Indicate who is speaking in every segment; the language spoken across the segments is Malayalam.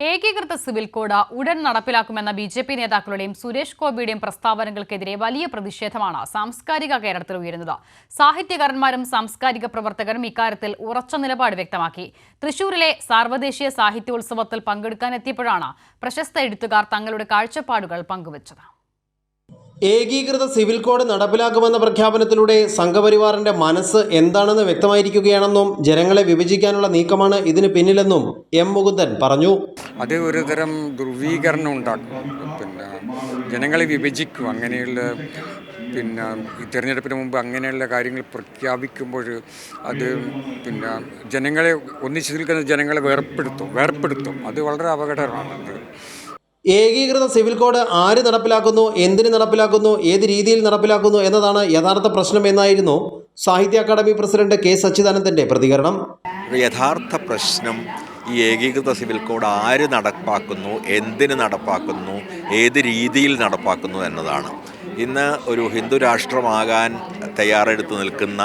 Speaker 1: ഏകീകൃത സിവിൽ കോഡ് ഉടൻ നടപ്പിലാക്കുമെന്ന ബി ജെ പി നേതാക്കളുടെയും സുരേഷ് ഗോപിയുടെയും പ്രസ്താവനകൾക്കെതിരെ വലിയ പ്രതിഷേധമാണ് സാംസ്കാരിക കേരളത്തിൽ ഉയരുന്നത്. സാഹിത്യകാരന്മാരും സാംസ്കാരിക പ്രവർത്തകരും ഇക്കാര്യത്തിൽ ഉറച്ച നിലപാട് വ്യക്തമാക്കി. തൃശൂരിലെ സാർവദേശീയ സാഹിത്യോത്സവത്തിൽ പങ്കെടുക്കാനെത്തിയപ്പോഴാണ് പ്രശസ്ത എഴുത്തുകാർ തങ്ങളുടെ കാഴ്ചപ്പാടുകൾ പങ്കുവച്ചത്.
Speaker 2: ഏകീകൃത സിവിൽ കോഡ് നടപ്പിലാക്കുമെന്ന പ്രഖ്യാപനത്തിലൂടെ സംഘപരിവാറിന്റെ മനസ്സ് എന്താണെന്ന് വ്യക്തമായിരിക്കുകയാണെന്നും ജനങ്ങളെ വിഭജിക്കാനുള്ള നീക്കമാണ് ഇതിന് പിന്നിലെന്നും എം മുകുന്ദൻ പറഞ്ഞു.
Speaker 3: അത് ഒരു തരം ധ്രുവീകരണം ഉണ്ടാക്കും. പിന്നെ ജനങ്ങളെ വിഭജിക്കും. അങ്ങനെയുള്ള പിന്നെ തിരഞ്ഞെടുപ്പിന് മുമ്പ് അങ്ങനെയുള്ള കാര്യങ്ങൾ പ്രഖ്യാപിക്കുമ്പോൾ അത് പിന്നെ ജനങ്ങളെ ഒന്നിച്ചു നിൽക്കുന്ന ജനങ്ങളെ വേർപ്പെടുത്തും. വേർപ്പെടുത്തും. അത് വളരെ അപകടമാണ്
Speaker 2: ഏകീകൃത സിവിൽ കോഡ് ആര് നടപ്പിലാക്കുന്നു എന്തിന് നടപ്പിലാക്കുന്നു ഏത് രീതിയിൽ നടപ്പിലാക്കുന്നു എന്നതാണ് യഥാർത്ഥ പ്രശ്നം എന്നായിരുന്നു സാഹിത്യ അക്കാദമി പ്രസിഡന്റ് കെ സച്ചിദാനന്ദന്റെ പ്രതികരണം.
Speaker 4: യഥാർത്ഥ പ്രശ്നം ഈ ഏകീകൃത സിവിൽ കോഡ് ആര് നടപ്പാക്കുന്നു എന്തിന് നടപ്പാക്കുന്നു ഏത് രീതിയിൽ നടപ്പാക്കുന്നു എന്നതാണ്. ഇന്ന് ഒരു ഹിന്ദു രാഷ്ട്രമാകാൻ തയ്യാറെടുത്ത് നിൽക്കുന്ന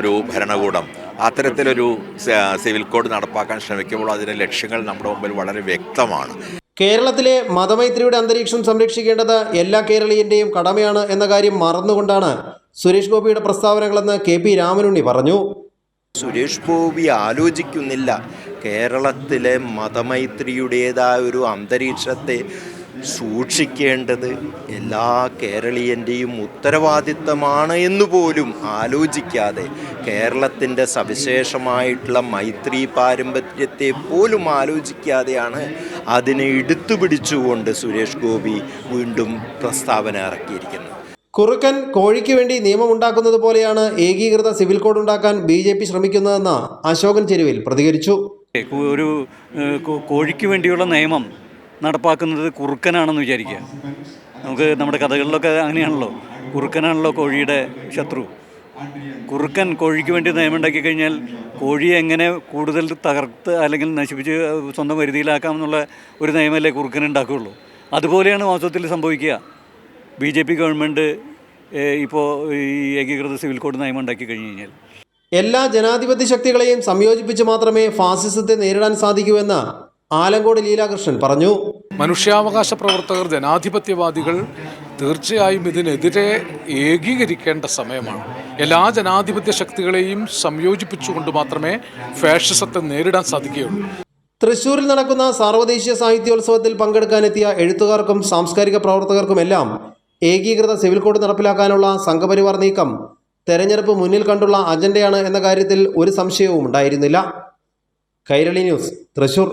Speaker 4: ഒരു ഭരണകൂടം അത്തരത്തിലൊരു സിവിൽ കോഡ് നടപ്പാക്കാൻ ശ്രമിക്കുമ്പോൾ അതിന്റെ ലക്ഷ്യങ്ങൾ നമ്മുടെ മുമ്പിൽ വളരെ വ്യക്തമാണ്.
Speaker 2: കേരളത്തിലെ മതമൈത്രിയുടെ അന്തരീക്ഷം സംരക്ഷിക്കേണ്ടത് എല്ലാ കേരളീയന്റെയും കടമയാണ് എന്ന കാര്യം മറന്നുകൊണ്ടാണ് സുരേഷ് ഗോപിയുടെ പ്രസ്താവനകളെന്ന് കെ പി രാമനുണ്ണി പറഞ്ഞു.
Speaker 5: സുരേഷ് ഗോപി ആലോചിക്കുന്നില്ല. കേരളത്തിലെ മതമൈത്രിയുടേതായ ഒരു അന്തരീക്ഷത്തെ സൂക്ഷിക്കേണ്ടത് എല്ലാ കേരളീയന്റെയും ഉത്തരവാദിത്തമാണ് എന്നുപോലും ആലോചിക്കാതെ കേരളത്തിന്റെ സവിശേഷമായിട്ടുള്ള മൈത്രി പാരമ്പര്യത്തെ പോലും ആലോചിക്കാതെയാണ് അതിനെ എടുത്തു പിടിച്ചുകൊണ്ട് സുരേഷ് ഗോപി വീണ്ടും പ്രസ്താവന ഇറക്കിയിരിക്കുന്നത്.
Speaker 2: കുറുക്കൻ കോഴിക്ക് വേണ്ടി നിയമം ഉണ്ടാക്കുന്നത് പോലെയാണ് ഏകീകൃത സിവിൽ കോഡ് ഉണ്ടാക്കാൻ ബി ജെ പി ശ്രമിക്കുന്നതെന്ന് അശോകൻ ചെരുവിൽ പ്രതികരിച്ചു.
Speaker 6: ഒരു കോഴിക്ക് വേണ്ടിയുള്ള നിയമം നടപ്പാക്കുന്നത് കുറുക്കനാണെന്ന് വിചാരിക്കുക. നമുക്ക് നമ്മുടെ കഥകളിലൊക്കെ അങ്ങനെയാണല്ലോ. കുറുക്കനാണല്ലോ കോഴിയുടെ ശത്രു. കുറുക്കൻ കോഴിക്ക് വേണ്ടി നിയമം ഉണ്ടാക്കി കഴിഞ്ഞാൽ കോഴിയെ എങ്ങനെ കൂടുതൽ തകർത്ത് അല്ലെങ്കിൽ നശിപ്പിച്ച് സ്വന്തം വരുതിയിലാക്കാം എന്നുള്ള ഒരു നിയമമല്ലേ കുറുക്കൻ ഉണ്ടാക്കുകയുള്ളൂ. അതുപോലെയാണ് വാസ്തവത്തിൽ സംഭവിക്കുക. ബി ജെ പി ഗവൺമെന്റ് ഇപ്പോൾ ഈ ഏകീകൃത സിവിൽ കോഡ് നിയമം ഉണ്ടാക്കി കഴിഞ്ഞ് കഴിഞ്ഞാൽ.
Speaker 2: എല്ലാ ജനാധിപത്യ ശക്തികളെയും സംയോജിപ്പിച്ച് മാത്രമേ ഫാസിസത്തെ നേരിടാൻ സാധിക്കൂ എന്ന് ആലങ്കോട് ലീലാകൃഷ്ണൻ പറഞ്ഞു.
Speaker 7: മനുഷ്യാവകാശ പ്രവർത്തകർ ജനാധിപത്യവാദികൾ തീർച്ചയായും ഇതിനെതിരെ ഏകീകരിക്കേണ്ട സമയമാണ്. എല്ലാ ജനാധിപത്യ ശക്തികളെയും സംയോജിപ്പിച്ചുകൊണ്ട് മാത്രമേ ഫാഷിസത്തെ നേരിടാൻ സാധിക്കുകയുള്ളൂ.
Speaker 2: തൃശൂരിൽ നടക്കുന്ന സാർവദേശീയ സാഹിത്യോത്സവത്തിൽ പങ്കെടുക്കാനെത്തിയ എഴുത്തുകാർക്കും സാംസ്കാരിക പ്രവർത്തകർക്കുമെല്ലാം ഏകീകൃത സിവിൽ കോഡ് നടപ്പിലാക്കാനുള്ള സംഘപരിവാർ നീക്കം തെരഞ്ഞെടുപ്പ് മുന്നിൽ കണ്ടുള്ള അജണ്ടയാണ് എന്ന കാര്യത്തിൽ ഒരു സംശയവും ഉണ്ടായിരുന്നില്ല കൈരളി ന്യൂസ് തൃശൂർ